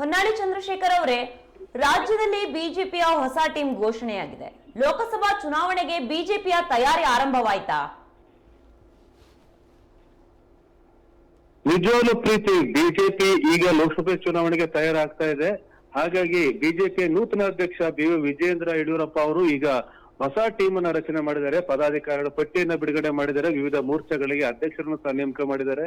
ಹೊನ್ನಾಳಿ ಚಂದ್ರಶೇಖರ್ ಅವರೇ, ರಾಜ್ಯದಲ್ಲಿ ಬಿಜೆಪಿಯ ಹೊಸ ಟೀಮ್ ಘೋಷಣೆಯಾಗಿದೆ. ಲೋಕಸಭಾ ಚುನಾವಣೆಗೆ ಬಿಜೆಪಿಯ ತಯಾರಿ ಆರಂಭವಾಯ್ತಾ? ನಿಜವಾಗ್ಲೂ ಪ್ರೀತಿ, ಬಿಜೆಪಿ ಈಗ ಲೋಕಸಭೆ ಚುನಾವಣೆಗೆ ತಯಾರಾಗ್ತಾ ಇದೆ. ಹಾಗಾಗಿ ಬಿಜೆಪಿ ನೂತನ ಅಧ್ಯಕ್ಷ ಬಿ ವಿಜೇಂದ್ರ ಯಡಿಯೂರಪ್ಪ ಅವರು ಈಗ ಹೊಸ ಟೀಮ್ ಅನ್ನ ರಚನೆ ಮಾಡಿದ್ದಾರೆ. ಪದಾಧಿಕಾರಿಗಳ ಪಟ್ಟಿಯನ್ನ ಬಿಡುಗಡೆ ಮಾಡಿದ್ದಾರೆ. ವಿವಿಧ ಮೋರ್ಚಾಗಳಿಗೆ ಅಧ್ಯಕ್ಷರನ್ನು ಸಹ ನೇಮಕ ಮಾಡಿದ್ದಾರೆ.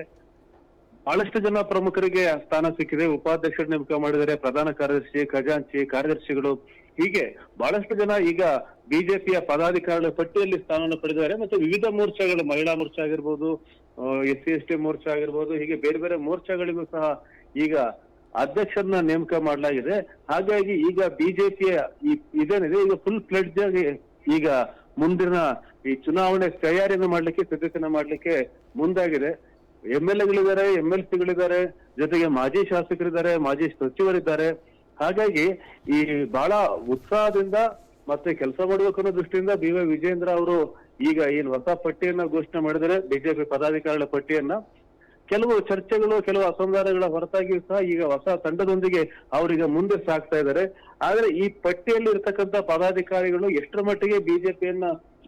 ಬಹಳಷ್ಟು ಜನ ಪ್ರಮುಖರಿಗೆ ಸ್ಥಾನ ಸಿಕ್ಕಿದೆ. ಉಪಾಧ್ಯಕ್ಷರು ನೇಮಕ ಮಾಡಿದ್ದಾರೆ. ಪ್ರಧಾನ ಕಾರ್ಯದರ್ಶಿ, ಖಜಾಂಚಿ ಕಾರ್ಯದರ್ಶಿಗಳು. ಹೀಗೆ ಬಹಳಷ್ಟು ಜನ ಈಗ ಬಿಜೆಪಿಯ ಪದಾಧಿಕಾರಿಗಳ ಪಟ್ಟಿಯಲ್ಲಿ ಸ್ಥಾನವನ್ನು ಪಡೆದಿದ್ದಾರೆ. ಮತ್ತು ವಿವಿಧ ಮೋರ್ಚಾಗಳು, ಮಹಿಳಾ ಮೋರ್ಚಾ ಆಗಿರ್ಬೋದು ಎಸ್ ಸಿ ಎಸ್ ಟಿ ಮೋರ್ಚಾ ಆಗಿರ್ಬೋದು, ಹೀಗೆ ಬೇರೆ ಬೇರೆ ಮೋರ್ಚಾಗಳಿಗೂ ಸಹ ಈಗ ಅಧ್ಯಕ್ಷರನ್ನ ನೇಮಕ ಮಾಡಲಾಗಿದೆ. ಹಾಗಾಗಿ ಈಗ ಬಿಜೆಪಿಯ ಇದೇನಿದೆ, ಈಗ ಫುಲ್ ಫ್ಲೆಡ್ಜ್ ಆಗಿ ಈಗ ಮುಂದಿನ ಈ ಚುನಾವಣೆ ತಯಾರಿಯನ್ನು ಮಾಡ್ಲಿಕ್ಕೆ ಸಿದ್ಧತೆಯನ್ನು ಮಾಡ್ಲಿಕ್ಕೆ ಮುಂದಾಗಿದೆ. ಎಂ ಎಲ್ ಎಗಳಿದ್ದಾರೆ ಎಂ ಎಲ್ ಸಿಗಳಿದ್ದಾರೆ ಜೊತೆಗೆ ಮಾಜಿ ಶಾಸಕರಿದ್ದಾರೆ, ಮಾಜಿ ಸಚಿವರಿದ್ದಾರೆ. ಹಾಗಾಗಿ ಈ ಬಹಳ ಉತ್ಸಾಹದಿಂದ ಮತ್ತೆ ಕೆಲಸ ಮಾಡಬೇಕು ಅನ್ನೋ ದೃಷ್ಟಿಯಿಂದ ಬಿ ವೈ ವಿಜೇಂದ್ರ ಅವರು ಈಗ ಏನ್ ಹೊಸ ಪಟ್ಟಿಯನ್ನ ಘೋಷಣೆ ಮಾಡಿದರೆ ಬಿಜೆಪಿ ಪದಾಧಿಕಾರಿಗಳ ಪಟ್ಟಿಯನ್ನ. ಕೆಲವು ಚರ್ಚೆಗಳು, ಕೆಲವು ಅಸಂಧಾನಗಳ ಹೊರತಾಗಿಯೂ ಸಹ ಈಗ ಹೊಸ ತಂಡದೊಂದಿಗೆ ಅವರೀಗ ಮುಂದೆ ಸಾಗ್ತಾ ಇದ್ದಾರೆ. ಆದ್ರೆ ಈ ಪಟ್ಟಿಯಲ್ಲಿ ಇರ್ತಕ್ಕಂಥ ಪದಾಧಿಕಾರಿಗಳು ಎಷ್ಟರ ಮಟ್ಟಿಗೆ ಬಿಜೆಪಿಯನ್ನ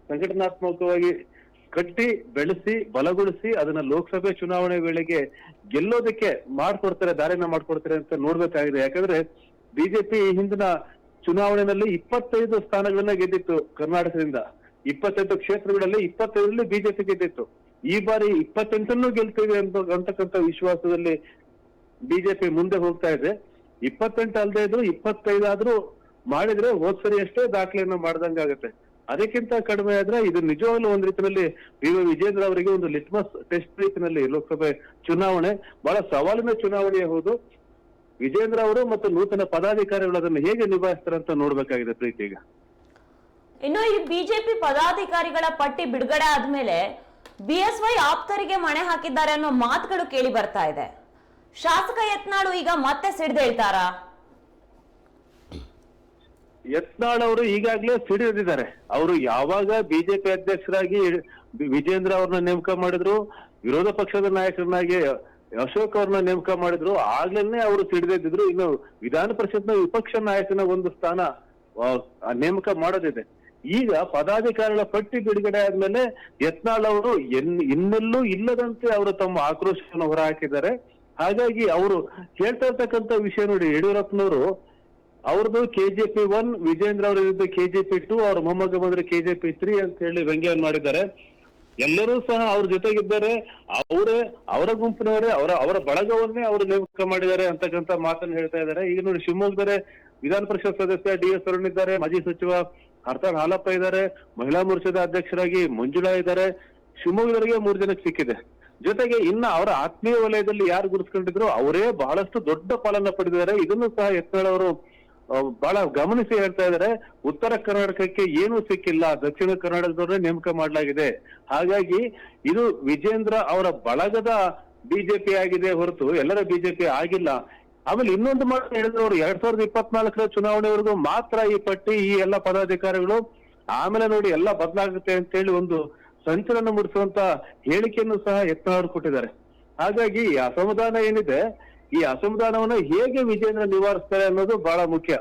ಸಂಘಟನಾತ್ಮಕವಾಗಿ ಕಟ್ಟಿ, ಬೆಳೆಸಿ, ಬಲಗೊಳಿಸಿ ಅದನ್ನ ಲೋಕಸಭೆ ಚುನಾವಣೆ ವೇಳೆಗೆ ಗೆಲ್ಲೋದಕ್ಕೆ ಮಾಡ್ಕೊಡ್ತಾರೆ, ದಾರಿನ ಮಾಡ್ಕೊಡ್ತಾರೆ ಅಂತ ನೋಡ್ಬೇಕಾಗಿದೆ. ಯಾಕಂದ್ರೆ ಬಿಜೆಪಿ ಹಿಂದಿನ ಚುನಾವಣೆಯಲ್ಲಿ ಇಪ್ಪತ್ತೈದು ಸ್ಥಾನಗಳನ್ನ ಗೆದ್ದಿತ್ತು ಕರ್ನಾಟಕದಿಂದ. ಇಪ್ಪತ್ತೆಂಟು ಕ್ಷೇತ್ರಗಳಲ್ಲಿ ಇಪ್ಪತ್ತೈದರಲ್ಲಿ ಬಿಜೆಪಿ ಗೆದ್ದಿತ್ತು. ಈ ಬಾರಿ ಇಪ್ಪತ್ತೆಂಟನ್ನು ಗೆಲ್ತೇವೆ ಅಂತ, ಅಂತಕ್ಕಂಥ ವಿಶ್ವಾಸದಲ್ಲಿ ಬಿಜೆಪಿ ಮುಂದೆ ಹೋಗ್ತಾ ಇದೆ. ಇಪ್ಪತ್ತೆಂಟು ಅಲ್ಲದೆ ಇದ್ರು ಇಪ್ಪತ್ತೈದಾದ್ರೂ ಮಾಡಿದ್ರೆ ಹೋದ್ಸರಿ ಅಷ್ಟೇ ದಾಖಲೆಯನ್ನು ಮಾಡ್ದಂಗಾಗತ್ತೆ. ಅದಕ್ಕಿಂತ ಕಡಿಮೆ ಆದ್ರೆ ಇದು ನಿಜವಾಗ್ಲೂ ಒಂದ್ ರೀತಿಯಲ್ಲಿ ವಿ ವಿಜೇಂದ್ರ ಅವರಿಗೆ ಒಂದು ಲಿಟ್ಮಸ್ ಟೆಸ್ಟ್ ರೀತಿಯಲ್ಲಿ ಲೋಕಸಭೆ ಚುನಾವಣೆ, ಬಹಳ ಸವಾಲಿನ ಚುನಾವಣೆ ಹೌದು. ವಿಜೇಂದ್ರ ಅವರು ಮತ್ತು ನೂತನ ಪದಾಧಿಕಾರಿಗಳು ಅದನ್ನು ಹೇಗೆ ನಿಭಾಯಿಸ್ತಾರೆ ಅಂತ ನೋಡ್ಬೇಕಾಗಿದೆ ಪ್ರೀತಿ ಈಗ. ಇನ್ನು ಈ ಬಿಜೆಪಿ ಪದಾಧಿಕಾರಿಗಳ ಪಟ್ಟಿ ಬಿಡುಗಡೆ ಆದ್ಮೇಲೆ ಬಿ ಎಸ್ ವೈ ಆಪ್ತರಿಗೆ ಮಣೆ ಹಾಕಿದ್ದಾರೆ ಅನ್ನೋ ಮಾತುಗಳು ಕೇಳಿ ಬರ್ತಾ ಇದೆ. ಶಾಸಕ ಯತ್ನಾಳು ಈಗ ಮತ್ತೆ ಸಿಡ್ದೇಳ್ತಾರಾ ಯತ್ನಾಳ್ ಅವರು ಈಗಾಗಲೇ ಸಿಡಿದಿದ್ದಾರೆ. ಅವರು ಯಾವಾಗ ಬಿಜೆಪಿ ಅಧ್ಯಕ್ಷರಾಗಿ ವಿಜೇಂದ್ರ ಅವ್ರನ್ನ ನೇಮಕ ಮಾಡಿದ್ರು, ವಿರೋಧ ಪಕ್ಷದ ನಾಯಕರನ್ನಾಗಿ ಅಶೋಕ್ ಅವ್ರನ್ನ ನೇಮಕ ಮಾಡಿದ್ರು, ಆಗ್ಲೇನೆ ಅವರು ಸಿಡಿದಿದ್ರು. ಇನ್ನು ವಿಧಾನ ಪರಿಷತ್ನ ವಿಪಕ್ಷ ನಾಯಕನ ಒಂದು ಸ್ಥಾನ ನೇಮಕ ಮಾಡೋದಿದೆ. ಈಗ ಪದಾಧಿಕಾರಿಗಳ ಪಟ್ಟಿ ಬಿಡುಗಡೆ ಆದ್ಮೇಲೆ ಯತ್ನಾಳ್ ಅವರು ಇನ್ನೆಲ್ಲೂ ಇಲ್ಲದಂತೆ ಅವರು ತಮ್ಮ ಆಕ್ರೋಶವನ್ನು ಹೊರಹಾಕಿದ್ದಾರೆ. ಹಾಗಾಗಿ ಅವರು ಹೇಳ್ತಾ ಇರ್ತಕ್ಕಂಥ ವಿಷಯ ನೋಡಿ, ಯಡಿಯೂರಪ್ಪನವರು ಅವ್ರದ್ದು ಕೆಜೆಪಿ ಒನ್ ವಿಜೇಂದ್ರ ಅವರ ವಿರುದ್ಧ ಪಿ ಟು ಅವ್ರ ಮೊಮ್ಮಗ ಬಂದ್ರೆ ಪಿ ತ್ರೀ ಅಂತ ಹೇಳಿ ವ್ಯಂಗ್ಯವನ್ನು ಮಾಡಿದ್ದಾರೆ. ಎಲ್ಲರೂ ಸಹ ಅವ್ರ ಜೊತೆಗಿದ್ದಾರೆ. ಅವರೇ, ಅವರ ಗುಂಪಿನವರೇ, ಅವರ ಅವರ ಬಳಗವನ್ನೇ ಅವರು ನೇಮಕ ಮಾಡಿದ್ದಾರೆ ಅಂತಕ್ಕಂಥ ಮಾತನ್ನು ಹೇಳ್ತಾ ಇದ್ದಾರೆ. ಈಗ ನೋಡಿ ಶಿವಮೊಗ್ಗದರೆ ವಿಧಾನ ಪರಿಷತ್ ಸದಸ್ಯ ಡಿ ಎಸ್ ಅರುಣ್ ಇದ್ದಾರೆ. ಮಾಜಿ ಸಚಿವ ಹರ್ತಾಳ್ ಹಾಲಪ್ಪ ಇದ್ದಾರೆ. ಮಹಿಳಾ ಮೋರ್ಚಾದ ಅಧ್ಯಕ್ಷರಾಗಿ ಮಂಜುಳಾ ಇದ್ದಾರೆ. ಶಿವಮೊಗ್ಗದವರಿಗೆ ಮೂರು ಜನಕ್ಕೆ ಸಿಕ್ಕಿದೆ. ಜೊತೆಗೆ ಇನ್ನ ಅವರ ಆತ್ಮೀಯ ವಲಯದಲ್ಲಿ ಯಾರು ಗುರುಸ್ಕೊಂಡಿದ್ರು ಅವರೇ ಬಹಳಷ್ಟು ದೊಡ್ಡ ಪಾಲನ್ನ ಪಡೆದಿದ್ದಾರೆ. ಇದನ್ನು ಸಹ ಯತ್ನಾಳ್ ಅವರು ಬಹಳ ಗಮನಿಸಿ ಹೇಳ್ತಾ ಇದಾರೆ ಉತ್ತರ ಕರ್ನಾಟಕಕ್ಕೆ ಏನೂ ಸಿಕ್ಕಿಲ್ಲ, ದಕ್ಷಿಣ ಕರ್ನಾಟಕದವರೇ ನೇಮಕ ಮಾಡಲಾಗಿದೆ. ಹಾಗಾಗಿ ಇದು ವಿಜೇಂದ್ರ ಅವರ ಬಳಗದ ಬಿಜೆಪಿ ಆಗಿದೆ ಹೊರತು ಎಲ್ಲರ ಬಿಜೆಪಿ ಆಗಿಲ್ಲ. ಆಮೇಲೆ ಇನ್ನೊಂದು ಮಾತು ಹೇಳಿದ್ರು ಅವರು ಎರಡ್ ಸಾವಿರದ ಇಪ್ಪತ್ನಾಲ್ಕರ ಚುನಾವಣೆವರೆಗೂ ಮಾತ್ರ ಈ ಪಟ್ಟಿ, ಈ ಎಲ್ಲ ಪದಾಧಿಕಾರಿಗಳು ಆಮೇಲೆ ನೋಡಿ ಎಲ್ಲ ಬದಲಾಗುತ್ತೆ ಅಂತ ಹೇಳಿ ಒಂದು ಸಂಚಲನ ಮೂಡಿಸುವಂತ ಹೇಳಿಕೆಯನ್ನು ಸಹ ಯತ್ನಾಳ್ ಕೊಟ್ಟಿದ್ದಾರೆ. ಹಾಗಾಗಿ ಅಸಮಾಧಾನ ಏನಿದೆ ಈ ಅಸಮಾಧಾನವನ್ನ ಹೇಗೆ ವಿಜೇಂದ್ರ ನಿವಾರಿಸ್ತಾರೆ ಅನ್ನೋದು ಬಹಳ ಮುಖ್ಯ.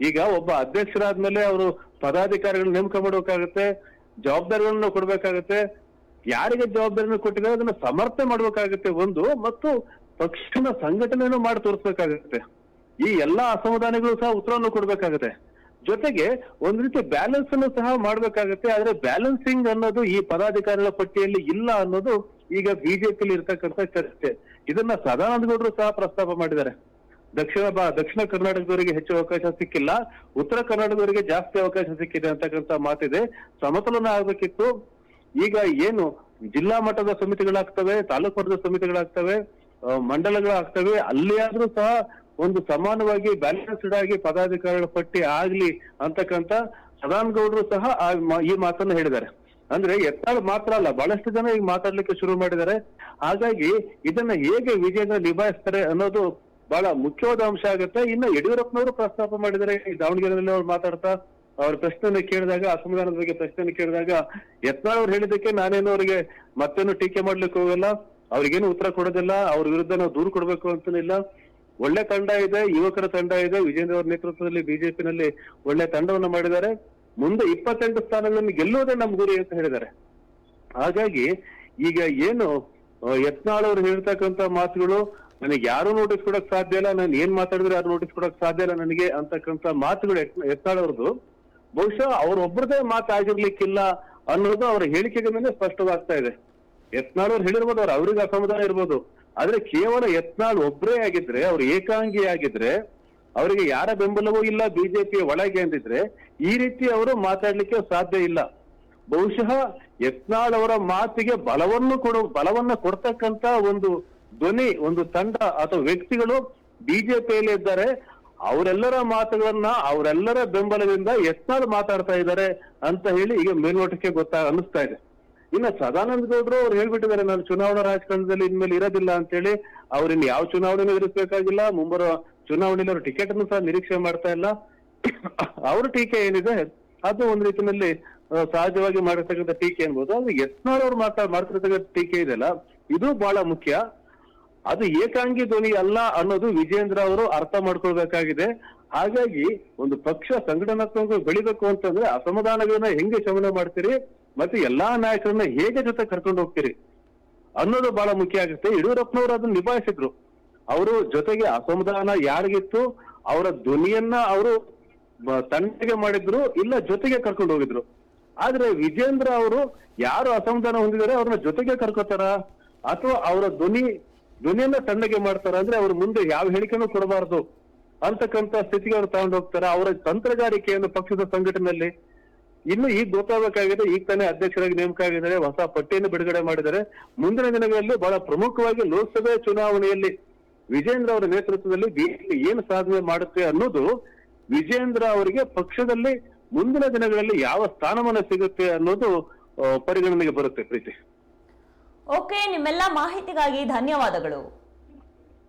ಈಗ ಒಬ್ಬ ಅಧ್ಯಕ್ಷರಾದ್ಮೇಲೆ ಅವರು ಪದಾಧಿಕಾರಿಗಳನ್ನ ನೇಮಕ ಮಾಡಬೇಕಾಗತ್ತೆ, ಜವಾಬ್ದಾರಿಗಳನ್ನ ಕೊಡ್ಬೇಕಾಗತ್ತೆ. ಯಾರಿಗೆ ಜವಾಬ್ದಾರಿನ ಕೊಟ್ಟಿದ್ದಾರೆ ಅದನ್ನ ಸಮರ್ಥನೆ ಮಾಡ್ಬೇಕಾಗತ್ತೆ ಒಂದು, ಮತ್ತು ಪಕ್ಷನ ಸಂಘಟನೆಯನ್ನು ಮಾಡಿ ತೋರಿಸ್ಬೇಕಾಗತ್ತೆ. ಈ ಎಲ್ಲಾ ಅಸಮಾಧಾನಗಳು ಸಹ ಉತ್ತರವನ್ನು ಕೊಡ್ಬೇಕಾಗತ್ತೆ. ಜೊತೆಗೆ ಒಂದ್ ರೀತಿ ಬ್ಯಾಲೆನ್ಸ್ ಅನ್ನು ಸಹ ಮಾಡ್ಬೇಕಾಗತ್ತೆ, ಆದ್ರೆ ಬ್ಯಾಲೆನ್ಸಿಂಗ್ ಅನ್ನೋದು ಈ ಪದಾಧಿಕಾರಿಗಳ ಪಟ್ಟಿಯಲ್ಲಿ ಇಲ್ಲ ಅನ್ನೋದು ಈಗ ಬಿಜೆಪಿಯಲ್ಲಿ ಇರ್ತಕ್ಕಂಥ ಚರ್ಚೆ. ಇದನ್ನ ಸದಾನಂದ ಗೌಡರು ಸಹ ಪ್ರಸ್ತಾಪ ಮಾಡಿದ್ದಾರೆ. ದಕ್ಷಿಣ ಬಾ, ದಕ್ಷಿಣ ಕರ್ನಾಟಕದವರಿಗೆ ಹೆಚ್ಚು ಅವಕಾಶ ಸಿಕ್ಕಿಲ್ಲ, ಉತ್ತರ ಕರ್ನಾಟಕದವರಿಗೆ ಜಾಸ್ತಿ ಅವಕಾಶ ಸಿಕ್ಕಿದೆ ಅಂತಕ್ಕಂಥ ಮಾತಿದೆ. ಸಮತೋಲನ ಆಗ್ಬೇಕಿತ್ತು. ಈಗ ಏನು ಜಿಲ್ಲಾ ಮಟ್ಟದ ಸಮಿತಿಗಳಾಗ್ತವೆ, ತಾಲೂಕು ಮಟ್ಟದ ಸಮಿತಿಗಳಾಗ್ತವೆ ಮಂಡಲಗಳಾಗ್ತವೆ, ಅಲ್ಲಿ ಆದ್ರೂ ಸಹ ಒಂದು ಸಮಾನವಾಗಿ ಬ್ಯಾಲೆನ್ಸ್ಡ್ ಆಗಿ ಪದಾಧಿಕಾರಿಗಳ ಪಟ್ಟಿ ಆಗ್ಲಿ ಅಂತಕ್ಕಂಥ ಸದಾನಂದ ಗೌಡರು ಸಹ ಈ ಮಾತನ್ನು ಹೇಳಿದ್ದಾರೆ. ಅಂದ್ರೆ ಎತ್ತಾಳು ಮಾತ್ರ ಅಲ್ಲ, ಬಹಳಷ್ಟು ಜನ ಈಗ ಮಾತಾಡ್ಲಿಕ್ಕೆ ಶುರು ಮಾಡಿದ್ದಾರೆ. ಹಾಗಾಗಿ ಇದನ್ನ ಹೇಗೆ ವಿಜೇಂದ್ರ ನಿಭಾಯಿಸ್ತಾರೆ ಅನ್ನೋದು ಬಹಳ ಮುಖ್ಯವಾದ ಅಂಶ ಆಗುತ್ತೆ. ಇನ್ನು ಯಡಿಯೂರಪ್ಪನವರು ಪ್ರಸ್ತಾಪ ಮಾಡಿದರೆ ಈ ದಾವಣಗೆರೆಯಲ್ಲಿ ಅವ್ರು ಮಾತಾಡ್ತಾ, ಅವ್ರ ಪ್ರಶ್ನೆಯನ್ನು ಕೇಳಿದಾಗ ಅಸಮಾಧಾನದ ಬಗ್ಗೆ ಪ್ರಶ್ನೆಯನ್ನು ಕೇಳಿದಾಗ ಯತ್ನಾಳ್ ಅವ್ರು ಹೇಳಿದಕ್ಕೆ ನಾನೇನು ಅವರಿಗೆ ಮತ್ತೇನು ಟೀಕೆ ಮಾಡ್ಲಿಕ್ಕೆ ಹೋಗಲ್ಲ. ಅವ್ರಿಗೇನು ಉತ್ತರ ಕೊಡೋದಿಲ್ಲ. ಅವ್ರ ವಿರುದ್ಧ ನಾವು ದೂರು ಕೊಡ್ಬೇಕು ಅಂತನಿಲ್ಲ ಒಳ್ಳೆ ತಂಡ ಇದೆ, ಯುವಕರ ತಂಡ ಇದೆ. ವಿಜೇಂದ್ರ ಅವರ ನೇತೃತ್ವದಲ್ಲಿ ಬಿಜೆಪಿನಲ್ಲಿ ಒಳ್ಳೆ ತಂಡವನ್ನು ಮಾಡಿದ್ದಾರೆ. ಮುಂದೆ ಇಪ್ಪತ್ತೆಂಟು ಸ್ಥಾನಗಳನ್ನು ಗೆಲ್ಲುವುದೇ ನಮ್ಮ ಗುರಿ ಅಂತ ಹೇಳಿದ್ದಾರೆ. ಹಾಗಾಗಿ ಈಗ ಏನು ಯತ್ನಾಳ್ ಅವರು ಹೇಳ್ತಕ್ಕಂತ ಮಾತುಗಳು, ನನಗೆ ಯಾರು ನೋಟಿಸ್ ಕೊಡಕ್ ಸಾಧ್ಯ ಇಲ್ಲ, ನಾನು ಏನ್ ಮಾತಾಡಿದ್ರೆ ಯಾರು ನೋಟಿಸ್ ಕೊಡಕ್ ಸಾಧ್ಯ ಇಲ್ಲ ನನಗೆ ಅಂತಕ್ಕಂತ ಮಾತುಗಳು ಯತ್ನ- ಯತ್ನಾಳ್ ಅವ್ರದ್ದು. ಬಹುಶಃ ಅವ್ರೊಬ್ಬರದೇ ಮಾತು ಆಗಿರ್ಲಿಕ್ಕಿಲ್ಲ ಅನ್ನೋದು ಅವರ ಹೇಳಿಕೆಗೆ ಮೇಲೆ ಸ್ಪಷ್ಟವಾಗ್ತಾ ಇದೆ. ಯತ್ನಾಳ್ ಅವ್ರು ಹೇಳಿರ್ಬೋದು, ಅವ್ರು ಅವ್ರಿಗೆ ಅಸಮಾಧಾನ ಇರ್ಬೋದು. ಆದ್ರೆ ಕೇವಲ ಯತ್ನಾಳ್ ಒಬ್ಬರೇ ಆಗಿದ್ರೆ, ಅವ್ರು ಏಕಾಂಗಿ ಆಗಿದ್ರೆ ಅವರಿಗೆ ಯಾರ ಬೆಂಬಲವೂ ಇಲ್ಲ, ಬಿಜೆಪಿಯ ಒಳಗೆ ಅಂದಿದ್ರೆ ಈ ರೀತಿ ಅವರು ಮಾತಾಡ್ಲಿಕ್ಕೆ ಸಾಧ್ಯ ಇಲ್ಲ. ಬಹುಶಃ ಯತ್ನಾಳ್ ಅವರ ಮಾತಿಗೆ ಬಲವನ್ನು ಕೊಡು, ಬಲವನ್ನ ಕೊಡ್ತಕ್ಕಂತ ಒಂದು ಧ್ವನಿ, ಒಂದು ತಂಡ ಅಥವಾ ವ್ಯಕ್ತಿಗಳು ಬಿಜೆಪಿಯಲ್ಲಿ ಇದ್ದಾರೆ, ಅವರೆಲ್ಲರ ಮಾತುಗಳನ್ನ, ಅವರೆಲ್ಲರ ಬೆಂಬಲದಿಂದ ಯತ್ನಾಳ್ ಮಾತಾಡ್ತಾ ಇದ್ದಾರೆ ಅಂತ ಹೇಳಿ ಈಗ ಮೇಲ್ನೋಟಕ್ಕೆ ಗೊತ್ತಾ ಅನಿಸ್ತಾ ಇದೆ. ಇನ್ನ ಸದಾನಂದ ಗೌಡರು ಅವ್ರು ಹೇಳ್ಬಿಟ್ಟಿದ್ದಾರೆ, ನಾನು ಚುನಾವಣಾ ರಾಜಕಾರಣದಲ್ಲಿ ಇನ್ಮೇಲೆ ಇರೋದಿಲ್ಲ ಅಂತ ಹೇಳಿ ಅವ್ರಿನ್ ಯಾವ ಚುನಾವಣೆ ಎದುರಿಸಬೇಕಾಗಿಲ್ಲ, ಮುಂಬರುವ ಚುನಾವಣೆಯಲ್ಲಿ ಅವರು ಟಿಕೆಟ್ ಅನ್ನು ಸಹ ನಿರೀಕ್ಷೆ ಮಾಡ್ತಾ ಇಲ್ಲ. ಅವ್ರ ಟೀಕೆ ಏನಿದೆ, ಅದು ಒಂದ್ ರೀತಿಯಲ್ಲಿ ಸಹಜವಾಗಿ ಮಾಡಿರ್ತಕ್ಕಂಥ ಟೀಕೆ ಅನ್ಬೋದು. ಅದು ಯತ್ನಾಳ್ ಅವ್ರು ಮಾತಾ ಮಾಡ್ತಿರ್ತಕ್ಕಂಥ ಟೀಕೆ ಇದೆಯಲ್ಲ ಇದು ಬಹಳ ಮುಖ್ಯ. ಅದು ಏಕಾಂಗಿ ಧ್ವನಿ ಅಲ್ಲ ಅನ್ನೋದು ವಿಜೇಂದ್ರ ಅವರು ಅರ್ಥ ಮಾಡ್ಕೊಳ್ಬೇಕಾಗಿದೆ. ಹಾಗಾಗಿ ಒಂದು ಪಕ್ಷ ಸಂಘಟನಾತ್ಮಕ ಬೆಳಿಬೇಕು ಅಂತಂದ್ರೆ ಅಸಮಾಧಾನಗಳನ್ನ ಹೆಂಗೆ ಶಮನ ಮಾಡ್ತೀರಿ, ಮತ್ತೆ ಎಲ್ಲಾ ನಾಯಕರನ್ನ ಹೇಗೆ ಜೊತೆ ಕರ್ಕೊಂಡು ಹೋಗ್ತೀರಿ ಅನ್ನೋದು ಬಹಳ ಮುಖ್ಯ ಆಗುತ್ತೆ. ಯಡಿಯೂರಪ್ಪನವರು ಅದನ್ನ ನಿಭಾಯಿಸಿದ್ರು. ಅವರು ಜೊತೆಗೆ ಅಸಮಾಧಾನ ಯಾರಿಗಿತ್ತು? ಅವರ ಧ್ವನಿಯನ್ನ ಅವರು ತಣ್ಣಗೆ ಮಾಡಿದ್ರು, ಇಲ್ಲ ಜೊತೆಗೆ ಕರ್ಕೊಂಡು ಹೋಗಿದ್ರು? ಆದ್ರೆ ವಿಜೇಂದ್ರ ಅವರು ಯಾರು ಅಸಮಾಧಾನ ಹೊಂದಿದ್ದಾರೆ ಅವ್ರನ್ನ ಜೊತೆಗೆ ಕರ್ಕೋತಾರ? ಅಥವಾ ಅವರ ಧ್ವನಿ, ಧ್ವನಿಯನ್ನ ತಣ್ಣಗೆ ಮಾಡ್ತಾರ? ಅಂದ್ರೆ ಅವ್ರ ಮುಂದೆ ಯಾವ ಹೇಳಿಕೆನೂ ಕೊಡಬಾರದು ಅಂತಕ್ಕಂತ ಸ್ಥಿತಿಗೆ ಅವ್ರು ತಗೊಂಡು ಹೋಗ್ತಾರೆ. ಅವರ ತಂತ್ರಗಾರಿಕೆಯನ್ನು ಪಕ್ಷದ ಸಂಘಟನೆಯಲ್ಲಿ ಇನ್ನು ಈಗ ಗೊತ್ತಾಗಬೇಕಾಗಿದೆ, ಈಗ ತಾನೇ ಅಧ್ಯಕ್ಷರಾಗಿ ನೇಮಕ ಆಗಿದ್ದಾರೆ ಹೊಸ ಪಟ್ಟಿಯನ್ನು ಬಿಡುಗಡೆ ಮಾಡಿದ್ದಾರೆ. ಮುಂದಿನ ದಿನಗಳಲ್ಲಿ ಬಹಳ ಪ್ರಮುಖವಾಗಿ ಲೋಕಸಭೆ ಚುನಾವಣೆಯಲ್ಲಿ ವಿಜೇಂದ್ರ ಅವರ ನೇತೃತ್ವದಲ್ಲಿ ಬಿಜೆಪಿ ಏನು ಸಾಧನೆ ಮಾಡುತ್ತೆ ಅನ್ನೋದು ವಿಜೇಂದ್ರ ಅವರಿಗೆ ಪಕ್ಷದಲ್ಲಿ ಮುಂದಿನ ದಿನಗಳಲ್ಲಿ ಯಾವ ಸ್ಥಾನಮಾನ ಸಿಗುತ್ತೆ ಅನ್ನೋದು ಪರಿಗಣನೆಗೆ ಬರುತ್ತೆ ಪ್ರೀತಿ. ಓಕೆ, ನಿಮ್ಮೆಲ್ಲ ಮಾಹಿತಿಗಾಗಿ ಧನ್ಯವಾದಗಳು.